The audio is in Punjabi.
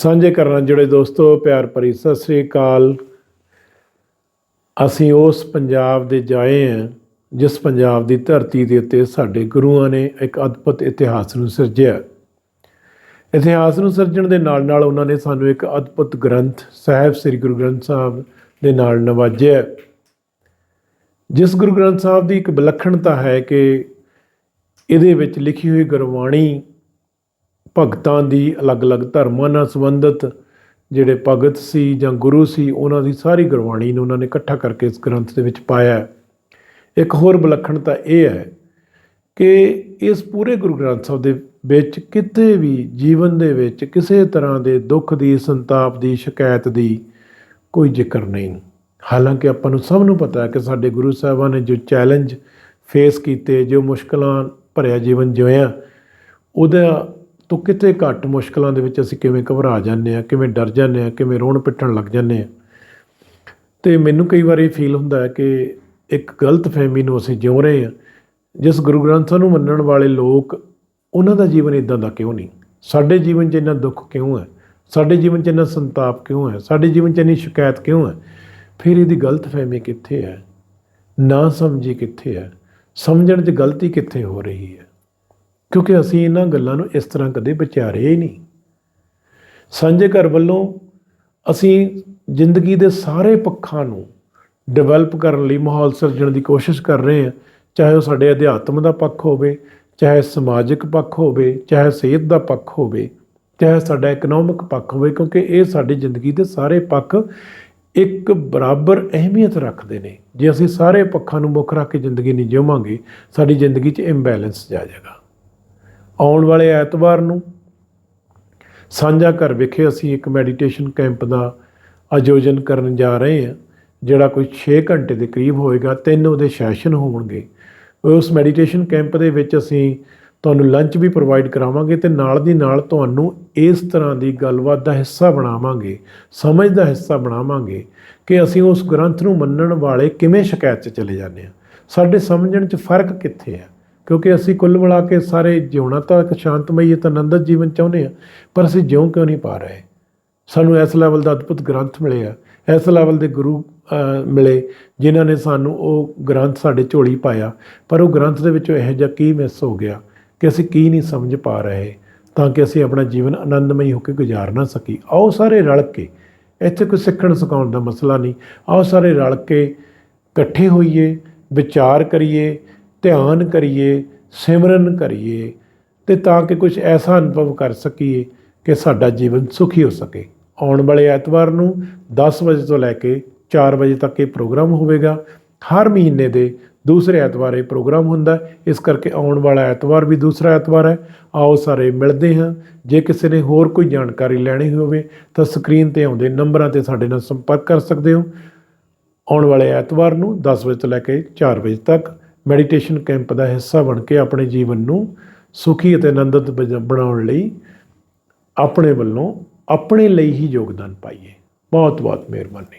ਸਾਂਝੇ ਕਰਨ ਜੁੜੇ ਦੋਸਤੋ, ਪਿਆਰ ਭਰੀ ਸਤਿ ਸ੍ਰੀ ਅਕਾਲ। ਅਸੀਂ ਉਸ ਪੰਜਾਬ ਦੇ ਜਾਏ ਹਾਂ, ਜਿਸ ਪੰਜਾਬ ਦੀ ਧਰਤੀ ਦੇ ਉੱਤੇ ਸਾਡੇ ਗੁਰੂਆਂ ਨੇ ਇੱਕ ਅਦਭੁਤ ਇਤਿਹਾਸ ਨੂੰ ਸਿਰਜਿਆ। ਇਤਿਹਾਸ ਨੂੰ ਸਿਰਜਣ ਦੇ ਨਾਲ ਨਾਲ ਉਹਨਾਂ ਨੇ ਸਾਨੂੰ ਇੱਕ ਅਦਭੁਤ ਗ੍ਰੰਥ, ਸਾਹਿਬ ਸ੍ਰੀ ਗੁਰੂ ਗ੍ਰੰਥ ਸਾਹਿਬ ਦੇ ਨਾਲ ਨਵਾਜਿਆ। ਜਿਸ ਗੁਰੂ ਗ੍ਰੰਥ ਸਾਹਿਬ ਦੀ ਇੱਕ ਵਿਲੱਖਣਤਾ ਹੈ ਕਿ ਇਹਦੇ ਵਿੱਚ ਲਿਖੀ ਹੋਈ ਗੁਰਬਾਣੀ ਭਗਤਾਂ ਦੀ ਅਲੱਗ-ਅਲੱਗ ਧਰਮਾਂ ਨਾਲ ਸੰਬੰਧਿਤ ਜਿਹੜੇ ਭਗਤ ਸੀ ਜਾਂ ਗੁਰੂ ਸੀ, ਉਹਨਾਂ ਦੀ ਸਾਰੀ ਗੁਰਬਾਣੀ ਨੂੰ ਉਹਨਾਂ ਨੇ ਇਕੱਠਾ ਕਰਕੇ ਇਸ ਗ੍ਰੰਥ ਦੇ ਵਿੱਚ ਪਾਇਆ ਇੱਕ ਹੋਰ ਵਿਲੱਖਣਤਾ ਇਹ ਹੈ ਕਿ ਇਸ ਪੂਰੇ ਗੁਰੂ ਗ੍ਰੰਥ ਸਾਹਿਬ ਦੇ ਵਿੱਚ ਕਿਤੇ ਵੀ ਜੀਵਨ ਦੇ ਵਿੱਚ ਕਿਸੇ ਤਰ੍ਹਾਂ ਦੇ ਦੁੱਖ ਦੀ, ਸੰਤਾਪ ਦੀ, ਸ਼ਿਕਾਇਤ ਦੀ ਕੋਈ ਜ਼ਿਕਰ ਨਹੀਂ। ਹਾਲਾਂਕਿ ਆਪਾਂ ਨੂੰ ਸਭ ਨੂੰ ਪਤਾ ਹੈ ਕਿ ਸਾਡੇ ਗੁਰੂ ਸਾਹਿਬਾਂ ਨੇ ਜੋ ਚੈਲੰਜ ਫੇਸ ਕੀਤੇ, ਜੋ ਮੁਸ਼ਕਲਾਂ ਭਰਿਆ ਜੀਵਨ ਜਿਉਇਆ ਉਹਦਾ ਤੋਂ ਕਿਤੇ ਘੱਟ ਮੁਸ਼ਕਲਾਂ ਦੇ ਵਿੱਚ ਅਸੀਂ ਕਿਵੇਂ ਘਬਰਾ ਜਾਂਦੇ ਆ ਕਿਵੇਂ ਡਰ ਜਾਂਦੇ ਆ ਕਿਵੇਂ ਰੋਣ ਪਿੱਟਣ ਲੱਗ ਜਾਂਦੇ ਆ ਤੇ ਮੈਨੂੰ ਕਈ ਵਾਰ ਇਹ ਫੀਲ ਹੁੰਦਾ ਹੈ ਕਿ ਇੱਕ ਗਲਤ ਫਹਿਮੀ ਨੂੰ ਅਸੀਂ ਜਿਉ ਰਹੇ ਆ ਜਿਸ ਗੁਰੂ ਗ੍ਰੰਥ ਸਾਹਿਬ ਨੂੰ ਮੰਨਣ ਵਾਲੇ ਲੋਕ, ਉਹਨਾਂ ਦਾ ਜੀਵਨ ਇਦਾਂ ਦਾ ਕਿਉਂ ਨਹੀਂ? ਸਾਡੇ ਜੀਵਨ 'ਚ ਇੰਨਾ ਦੁੱਖ ਕਿਉਂ ਹੈ? ਸਾਡੇ ਜੀਵਨ 'ਚ ਇੰਨਾ ਸੰਤਾਪ ਕਿਉਂ ਹੈ? ਸਾਡੇ ਜੀਵਨ 'ਚ ਇੰਨੀ ਸ਼ਿਕਾਇਤ ਕਿਉਂ ਹੈ? ਫਿਰ ਇਹਦੀ ਗਲਤ ਫਹਿਮੀ ਕਿੱਥੇ ਹੈ? ਨਾ ਸਮਝੀ ਕਿੱਥੇ ਹੈ? ਸਮਝਣ 'ਚ ਗਲਤੀ ਕਿੱਥੇ ਹੋ ਰਹੀ ਹੈ? ਕਿਉਂਕਿ ਅਸੀਂ ਇਹਨਾਂ ਗੱਲਾਂ ਨੂੰ ਇਸ ਤਰ੍ਹਾਂ ਕਦੇ ਵਿਚਾਰਿਆ ਹੀ ਨਹੀਂ। ਸਾਂਝੇ ਘਰ ਵੱਲੋਂ ਅਸੀਂ ਜ਼ਿੰਦਗੀ ਦੇ ਸਾਰੇ ਪੱਖਾਂ ਨੂੰ ਡਿਵੈਲਪ ਕਰਨ ਲਈ ਮਾਹੌਲ ਸਿਰਜਣ ਦੀ ਕੋਸ਼ਿਸ਼ ਕਰ ਰਹੇ ਹਾਂ, ਚਾਹੇ ਉਹ ਸਾਡੇ ਅਧਿਆਤਮ ਦਾ ਪੱਖ ਹੋਵੇ, ਚਾਹੇ ਸਮਾਜਿਕ ਪੱਖ ਹੋਵੇ, ਚਾਹੇ ਸਿਹਤ ਦਾ ਪੱਖ ਹੋਵੇ, ਚਾਹੇ ਸਾਡਾ ਇਕਨੋਮਿਕ ਪੱਖ ਹੋਵੇ, ਕਿਉਂਕਿ ਇਹ ਸਾਡੀ ਜ਼ਿੰਦਗੀ ਦੇ ਸਾਰੇ ਪੱਖ ਇੱਕ ਬਰਾਬਰ ਅਹਿਮੀਅਤ ਰੱਖਦੇ ਨੇ। ਜੇ ਅਸੀਂ ਸਾਰੇ ਪੱਖਾਂ ਨੂੰ ਮੁੱਖ ਰੱਖ ਕੇ ਜ਼ਿੰਦਗੀ ਨਹੀਂ ਜਿਵਾਂਗੇ ਸਾਡੀ ਜ਼ਿੰਦਗੀ 'ਚ ਇੰਬੈਲੈਂਸ ਜਾ ਜਾਏਗਾ। ਆਉਣ ਵਾਲੇ ਐਤਵਾਰ ਨੂੰ ਸਾਂਝਾ ਘਰ ਵਿਖੇ ਅਸੀਂ ਇੱਕ ਮੈਡੀਟੇਸ਼ਨ ਕੈਂਪ ਦਾ ਆਯੋਜਨ ਕਰਨ ਜਾ ਰਹੇ ਹਾਂ, ਜਿਹੜਾ ਕੋਈ 6 ਘੰਟੇ ਦੇ ਕਰੀਬ ਹੋਏਗਾ, ਤਿੰਨ ਉਹਦੇ ਸੈਸ਼ਨ ਹੋਣਗੇ। ਉਸ ਮੈਡੀਟੇਸ਼ਨ ਕੈਂਪ ਦੇ ਵਿੱਚ ਅਸੀਂ ਤੁਹਾਨੂੰ ਲੰਚ ਵੀ ਪ੍ਰੋਵਾਈਡ ਕਰਾਵਾਂਗੇ ਤੇ ਨਾਲ ਦੀ ਨਾਲ ਤੁਹਾਨੂੰ ਇਸ ਤਰ੍ਹਾਂ ਦੀ ਗੱਲਬਾਤ ਦਾ ਹਿੱਸਾ ਬਣਾਵਾਂਗੇ, ਸਮਝ ਦਾ ਹਿੱਸਾ ਬਣਾਵਾਂਗੇ ਕਿ ਅਸੀਂ ਉਸ ਗ੍ਰੰਥ ਨੂੰ ਮੰਨਣ ਵਾਲੇ ਕਿਵੇਂ ਸ਼ਿਕਾਇਤ 'ਚ ਚਲੇ ਜਾਂਦੇ ਹਾਂ। ਸਾਡੇ ਸਮਝਣ 'ਚ ਫ਼ਰਕ ਕਿੱਥੇ ਹੈ? ਕਿਉਂਕਿ ਅਸੀਂ ਕੁੱਲ ਮਿਲਾ ਕੇ ਸਾਰੇ ਜਿਉਣਾ ਤਾਂ ਇੱਕ ਸ਼ਾਂਤਮਈ ਤੇ ਆਨੰਦਤ ਜੀਵਨ ਚਾਹੁੰਦੇ ਆ ਪਰ ਅਸੀਂ ਜਿਉਂ ਕਿਉਂ ਨਹੀਂ ਪਾ ਰਹੇ? ਸਾਨੂੰ ਇਸ ਲੈਵਲ ਦਾ ਅਦਭੁਤ ਗ੍ਰੰਥ ਮਿਲੇ ਆ ਇਸ ਲੈਵਲ ਦੇ ਗੁਰੂ ਮਿਲੇ, ਜਿਨ੍ਹਾਂ ਨੇ ਸਾਨੂੰ ਉਹ ਗ੍ਰੰਥ ਸਾਡੇ ਝੋਲੀ ਪਾਇਆ। ਪਰ ਉਹ ਗ੍ਰੰਥ ਦੇ ਵਿੱਚੋਂ ਇਹੋ ਜਿਹਾ ਕੀ ਮਿਸ ਹੋ ਗਿਆ ਕਿ ਅਸੀਂ ਕੀ ਨਹੀਂ ਸਮਝ ਪਾ ਰਹੇ, ਤਾਂ ਕਿ ਅਸੀਂ ਆਪਣਾ ਜੀਵਨ ਆਨੰਦਮਈ ਹੋ ਕੇ ਗੁਜ਼ਾਰ ਨਾ ਸਕੀ ਆਓ ਸਾਰੇ ਰਲ ਕੇ, ਇੱਥੇ ਕੋਈ ਸਿੱਖਣ ਸਿਖਾਉਣ ਦਾ ਮਸਲਾ ਨਹੀਂ। ਆਓ ਸਾਰੇ ਰਲ ਕੇ ਇਕੱਠੇ ਹੋਈਏ, ਵਿਚਾਰ ਕਰੀਏ ਧਿਆਨ ਕਰੀਏ, ਸਿਮਰਨ ਕਰੀਏ ਤੇ ਤਾਂ ਕਿ ਕੁਝ ਐਸਾ ਅਨੁਭਵ ਕਰ ਸਕੀਏ ਕਿ ਸਾਡਾ ਜੀਵਨ ਸੁਖੀ ਹੋ ਸਕੇ। ਆਉਣ ਵਾਲੇ ਐਤਵਾਰ ਨੂੰ 10 ਵਜੇ ਤੋਂ ਲੈ ਕੇ 4 ਵਜੇ ਤੱਕ ਇਹ ਪ੍ਰੋਗਰਾਮ ਹੋਵੇਗਾ। ਹਰ ਮਹੀਨੇ ਦੇ ਦੂਸਰੇ ਐਤਵਾਰ ਇਹ ਪ੍ਰੋਗਰਾਮ ਹੁੰਦਾ ਇਸ ਕਰਕੇ ਆਉਣ ਵਾਲਾ ਐਤਵਾਰ ਵੀ ਦੂਸਰਾ ਐਤਵਾਰ ਹੈ। ਆਓ ਸਾਰੇ ਮਿਲਦੇ ਹਾਂ। ਜੇ ਕਿਸੇ ਨੇ ਹੋਰ ਕੋਈ ਜਾਣਕਾਰੀ ਲੈਣੀ ਹੋਵੇ ਤਾਂ ਸਕਰੀਨ ਤੇ ਆਉਂਦੇ ਨੰਬਰਾਂ ਤੇ ਸਾਡੇ ਨਾਲ ਸੰਪਰਕ ਕਰ ਸਕਦੇ ਹੋ। ਆਉਣ ਵਾਲੇ ਐਤਵਾਰ ਨੂੰ 10 ਵਜੇ ਤੋਂ ਲੈ ਕੇ 4 ਵਜੇ ਤੱਕ ਮੈਡੀਟੇਸ਼ਨ ਕੈਂਪ ਦਾ ਹਿੱਸਾ ਬਣ ਕੇ ਆਪਣੇ ਜੀਵਨ ਨੂੰ ਸੁਖੀ ਅਤੇ ਆਨੰਦਿਤ ਬਜ- ਬਣਾਉਣ ਲਈ ਆਪਣੇ ਵੱਲੋਂ ਆਪਣੇ ਲਈ ਹੀ ਯੋਗਦਾਨ ਪਾਈਏ। ਬਹੁਤ ਬਹੁਤ ਮਿਹਰਬਾਨੀ।